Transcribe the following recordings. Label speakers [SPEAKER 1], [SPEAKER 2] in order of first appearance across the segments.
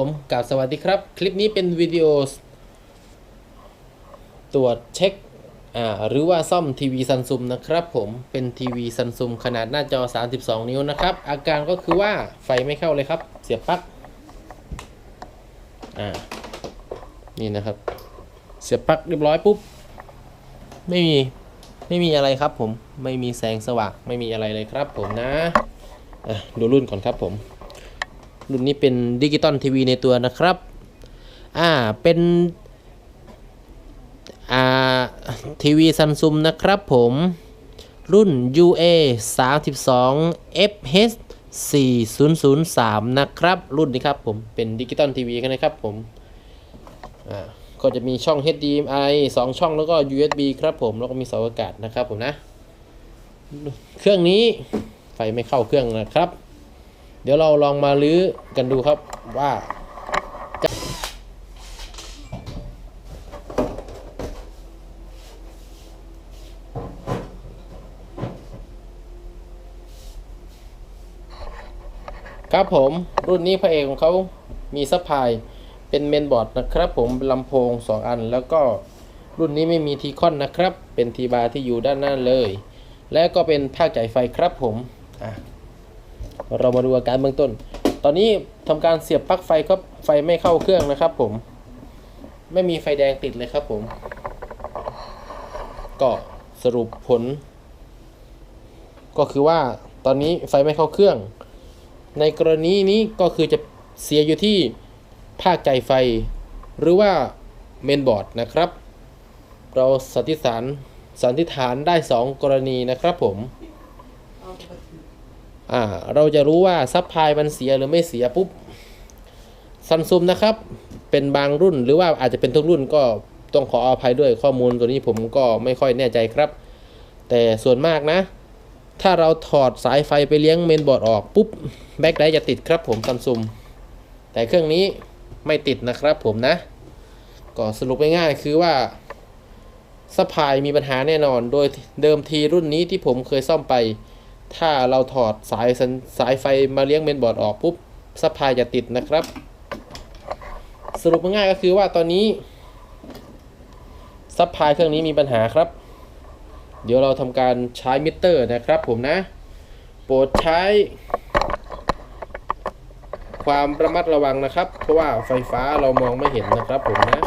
[SPEAKER 1] ผมกับสวัสดีครับ คลิปนี้เป็นวิดีโอตรวจเช็คอ่าหรือว่าซ่อมทีวีซันซุมนะครับผมเป็นทีวีซันซุมขนาดหน้าจอ 32 นิ้วนะครับ อาการก็คือว่าไฟไม่เข้าเลยครับ เสียบปลั๊กอ่านี่นะครับ เสียบปลั๊กเรียบร้อยปุ๊บ ไม่มี ไม่มีอะไรครับผมไม่มีแสงสว่างไม่มีอะไรเลยครับผมนะอะดูรุ่นก่อนครับผม รุ่นนี้เป็นดิจิตอลทีวีในตัวนะครับ อ่า เป็น อ่า ทีวีซัมซุงนะครับผม รุ่น UA 32 FH 4003 นะครับ รุ่นนี้ครับผม เป็นดิจิตอลทีวีกันนะครับผม อ่า ก็จะมีช่อง HDMI 2 ช่องแล้วก็ USB ครับผม แล้วก็มีเสาอากาศนะครับผมนะ เครื่องนี้ไฟไม่เข้าเครื่องนะครับ เดี๋ยวเราลองมาลื้อกันดูครับว่าครับผมรุ่นนี้พระเอกของเขามีซัพพลายเป็นเมนบอร์ดนะครับผมลำโพง 2 อัน แล้วก็รุ่นนี้ไม่มีทีคอนนะครับ เป็นทีบาร์ที่อยู่ด้านหน้าเลย และก็เป็นภาคจ่ายไฟครับผมอะ เรามาดูอาการเบื้องต้น ตอนนี้ทำการเสียบปลั๊กไฟครับไฟไม่เข้าเครื่องนะครับ ผม ไม่มีไฟแดงติดเลยครับผม ก็สรุปผล ก็คือว่าตอนนี้ไฟไม่เข้าเครื่อง ในกรณีนี้ก็คือจะเสียอยู่ที่ภาคใจไฟ หรือว่าเมนบอร์ดนะครับ เราสันนิษฐานสันนิษฐานได้ 2 กรณีนะครับผม อ่าเราจะรู้ว่าซับพลายมันเสียหรือไม่เสียปุ๊บซัมซุงนะครับเป็นบางรุ่นหรือว่าอาจจะเป็นทุกรุ่นก็ต้องขออภัยด้วยข้อมูลตัวนี้ผมก็ไม่ค่อยแน่ใจครับ แต่ส่วนมากนะ ถ้าเราถอดสายไฟไปเลี้ยงเมนบอร์ดออกปุ๊บแบ็คไดจะติดครับผมซัมซุงแต่เครื่องนี้ไม่ติดนะครับผมนะ ก็สรุปง่ายๆคือว่าซัพพลายมีปัญหาแน่นอน โดยเดิมทีรุ่นนี้ที่ผมเคยซ่อมไป ถ้าเราถอดสายสายไฟมาเลี้ยงเมนบอร์ดออกปุ๊บซัพพลายจะติดนะครับ สรุปง่ายๆก็คือว่าตอนนี้ซัพพลายเครื่องนี้มีปัญหาครับ เดี๋ยวเราทำการใช้มิเตอร์นะครับผมนะ โปรดใช้ ความระมัดระวังนะครับ เพราะว่าไฟฟ้าเรามองไม่เห็นนะครับผมนะ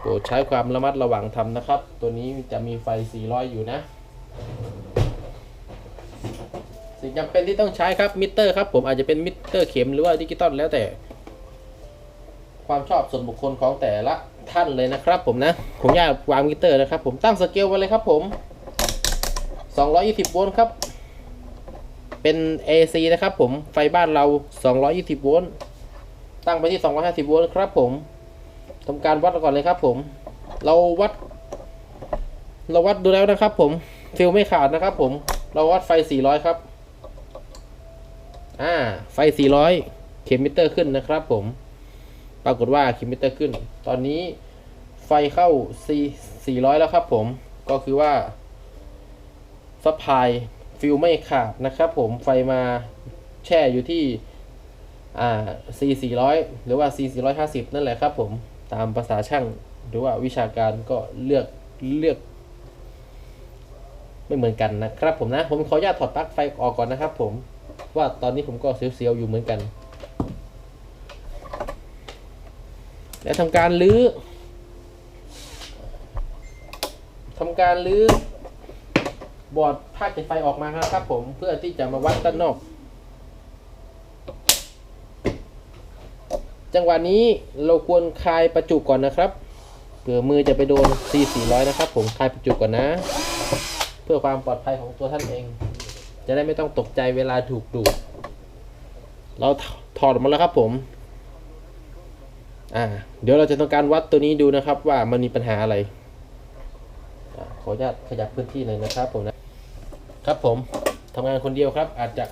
[SPEAKER 1] โปรดใช้ความระมัดระวังทำนะครับ ตัวนี้จะมีไฟ 400 อยู่นะ สิ่งจำเป็นที่ต้องใช้ครับมิเตอร์ครับผมอาจจะเป็นมิเตอร์เข็มหรือว่าดิจิตอลแล้วแต่ ความชอบส่วนบุคคลของแต่ละท่านเลยนะครับ ผมนะผมอยากวางมิเตอร์นะครับผมตั้งสเกลไว้เลยครับผม 220 โวลต์ครับ เป็น AC นะครับผมไฟบ้านเรา 220 โวลต์ตั้งไปที่ 250 โวลต์ครับ ผมทำการวัดก่อนเลยครับ ผม เราวัด เราวัดดูแล้วนะครับ ผมฟิลไม่ขาดนะครับ ผมเราวัดไฟ 400 ครับ อ่าไฟ 400เข็มมิเตอร์ขึ้นนะครับผม ปรากฏว่าเข็มมิเตอร์ขึ้น ตอนนี้ไฟเข้า4 400 แล้วครับผม ก็คือว่าซัพพลายฟิลไม่ขาดนะครับผม ไฟมาแช่อยู่ที่อ่า C 400 หรือว่า C 450 นั่นแหละครับผม ตามภาษาช่างหรือว่าวิชาการก็เลือกเลือก ไม่เหมือนกันนะครับผมนะ ผมขออนุญาตถอดปลั๊กไฟออกก่อนนะครับผม ว่าตอนนี้ผมก็เสียวๆอยู่เหมือนกัน และทำการลื้อทำการลื้อบอร์ดภาคจ่ายไฟออกมาครับผมเพื่อที่จะมาวัดด้านนอก จังหวะนี้เราควรคลายประจุก่อนนะครับเผื่อมือจะไปโดน C 400 นะครับผมคลายประจุก่อนนะ เพื่อความปลอดภัยของตัวท่านเอง จะได้ไม่ต้องตกใจเวลาถูกดูด เราถอดออกมาแล้วครับผมอ่าเดี๋ยวเราจะต้องการวัดตัวนี้ดูนะครับว่ามันมีปัญหาอะไรอขออนุญาตขยับพื้นที่หน่อยนะครับผมนะครับผมทำงานคนเดียวครับ อาจจะ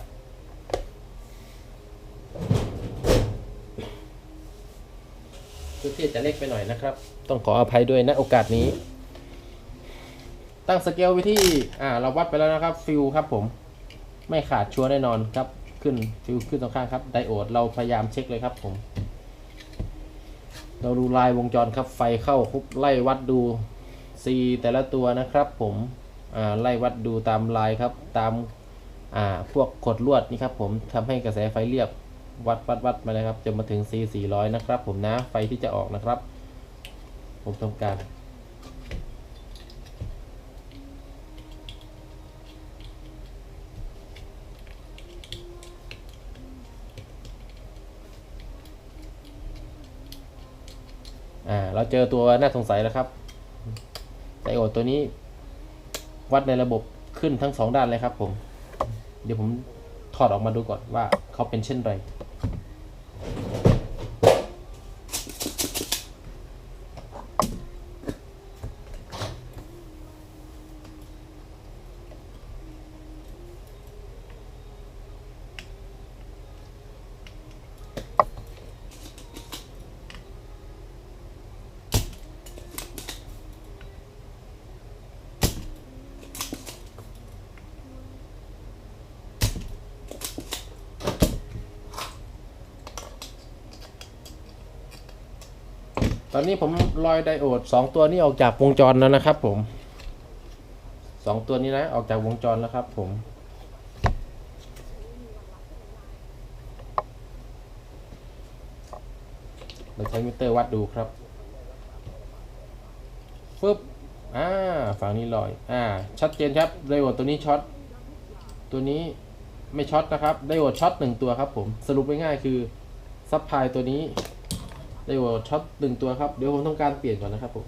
[SPEAKER 1] พื้นที่จะเล็กไปหน่อยนะครับ ต้องขออภัยด้วยนะโอกาสนี้ ตั้งสเกลไว้ที่ อ่า เราวัดไปแล้วนะครับฟิลครับผม ไม่ขาดชัวร์แน่นอนครับขึ้นฟิลขึ้นตรงข้างครับไดโอดเราพยายามเช็คเลยครับผม เราดูลายวงจรครับไฟเข้าคุบไล่วัดดู C แต่ละตัวนะครับ ผมไล่วัดดูตามลายครับตามอ่าพวกขดลวดนี่ครับผมทำให้กระแสไฟเรียบวัดวัดวัดมาเลยครับจนมาถึง C 400 นะครับ ผมนะไฟที่จะออกนะครับ ผมทำการ อ่าเราเจอตัวน่าสงสัยแล้วครับไดโอดตัวนี้ วัดในระบบขึ้นทั้งสองด้านเลยครับผม เดี๋ยวผมถอดออกมาดูก่อนว่าเขาเป็นเช่นไร อนนี้ผมลอยไดโอดสองตัวนี้ออกจากวงจรแล้วนะครับ ผมสองตัวนี้นะออกจากวงจรแล้วครับ ผม เราใช้มิเตอร์วัดดูครับฟึบอ่าฝั่งนี้ลอย อ่า ชัดเจนครับไดโอดตัวนี้ช็อต ตัวนี้ไม่ช็อตนะครับไดโอดช็อตหนึ่งตัวครับ ผม สรุปง่ายๆคือซับพลายตัวนี้ ไดโอดช็อตหนึ่งตัวครับ เดี๋ยวผมต้องการเปลี่ยนก่อนนะครับผม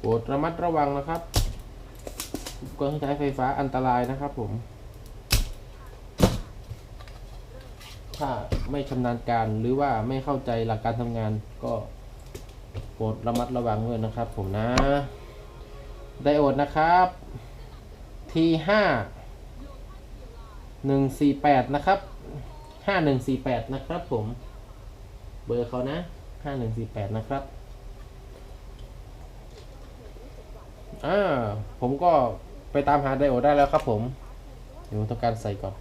[SPEAKER 1] โปรดระมัดระวังนะครับอุปกรณ์เครื่องใช้ไฟฟ้าอันตรายนะครับผม ถ้าไม่ชำนาญการหรือว่าไม่เข้าใจหลักการทำงานก็โปรดระมัดระวังด้วยนะครับ ผมนะไดโอดนะครับ T5 148 นะครับ 5148 นะครับผม เบอร์เขานะ 5148 นะครับอ่าผมก็ไปตามหาไดโอดได้แล้วครับผม เดี๋ยวต้องการใส่ก่อน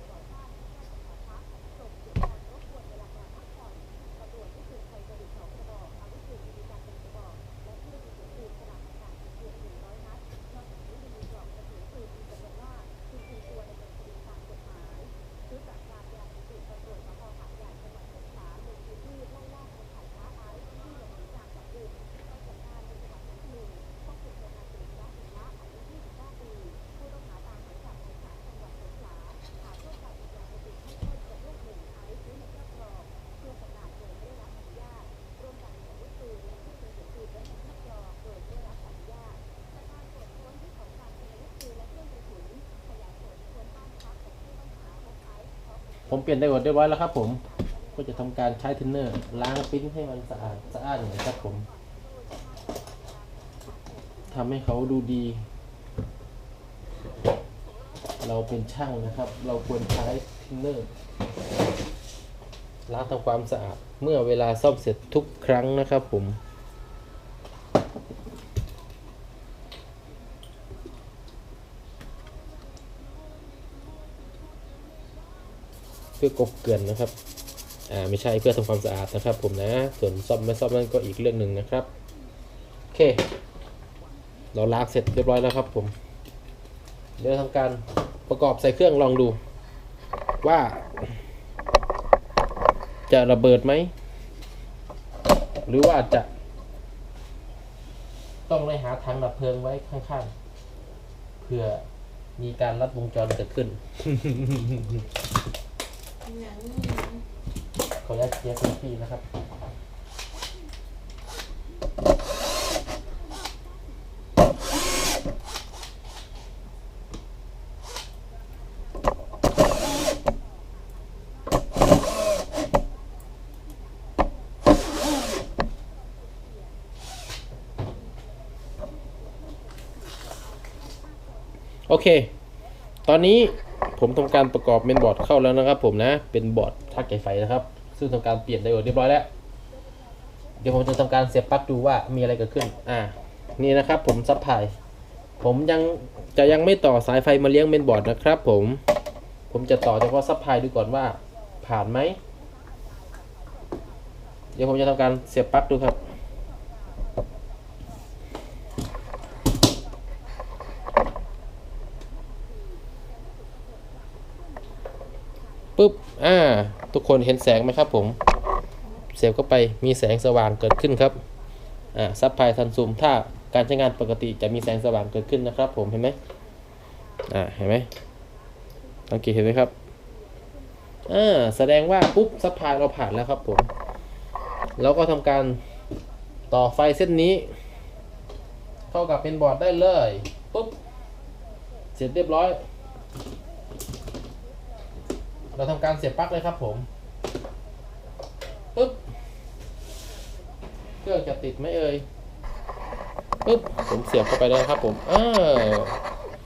[SPEAKER 1] ผมเปลี่ยนไดโอดเรียบร้อยแล้วครับ ผมก็จะทำการใช้เทนเนอร์ ล้างปิ้นให้มันสะอาดสะอาดอย่างนี้ครับผมทำให้เขาดูดี เราเป็นช่างนะครับ เราควรใช้เทนเนอร์ล้างทำความสะอาดเมื่อเวลาซ่อมเสร็จทุกครั้งนะครับผม พื่อกบเกลื่อนนะครับอ่าไม่ใช่เพื่อทำความสะอาดนะครับ ผมนะส่วนซ่อมไม่ซ่อมนั่นก็อีกเรื่องหนึ่งนะครับโอเค เราล้างเสร็จเรียบร้อยแล้วครับ ผมเดี๋ยวทำการประกอบใส่เครื่องลองดู ว่า จะระเบิดไหมหรือว่าจะ ต้องไปหาถังดับเพลิงไว้ข้างๆเพื่อมีการรัดวงจรเกิดขึ้น ขออนุญาตเคลียร์พื้นที่นะครับ โอเค ตอนนี้ ผมทำการประกอบเมนบอร์ดเข้าแล้วนะครับ ผมนะ เป็นบอร์ดทักไก่ไฟนะครับ ซึ่งทำการเปลี่ยนไดโอดเรียบร้อยแล้ว เดี๋ยวผมจะทำการเสียบปลั๊กดูว่ามีอะไรเกิดขึ้น อ่า นี่นะครับ ผมซับพลาย ผมยังจะยังไม่ต่อสายไฟมาเลี้ยงเมนบอร์ดนะครับ ผม ผมจะต่อเฉพาะซับพลายดูก่อนว่าผ่านไหม เดี๋ยวผมจะทำการเสียบปลั๊กดูครับ ปุ๊บอ่าทุกคนเห็นแสงไหมครับผมเสียบเข้าไปมีแสงสว่างเกิดขึ้นครับอ่าซับพลายทันซูมถ้าการใช้งานปกติจะมีแสงสว่างเกิดขึ้นนะครับ ผมเห็นไหมอ่าเห็นไหมสังเกตเห็นไหมครับอ่าแสดงว่าปุ๊บซับพลายเราผ่านแล้วครับผมเราก็ทำการต่อไฟเส้นนี้ เข้ากับเป็นบอร์ดได้เลยปุ๊บเสร็จเรียบร้อย เราทำการเสียบปลั๊กเลยครับผมปึ๊บเครื่องจะติดไหมเอ่ยปึ๊บผมเสียบเข้าไปเลยครับผมอ้าว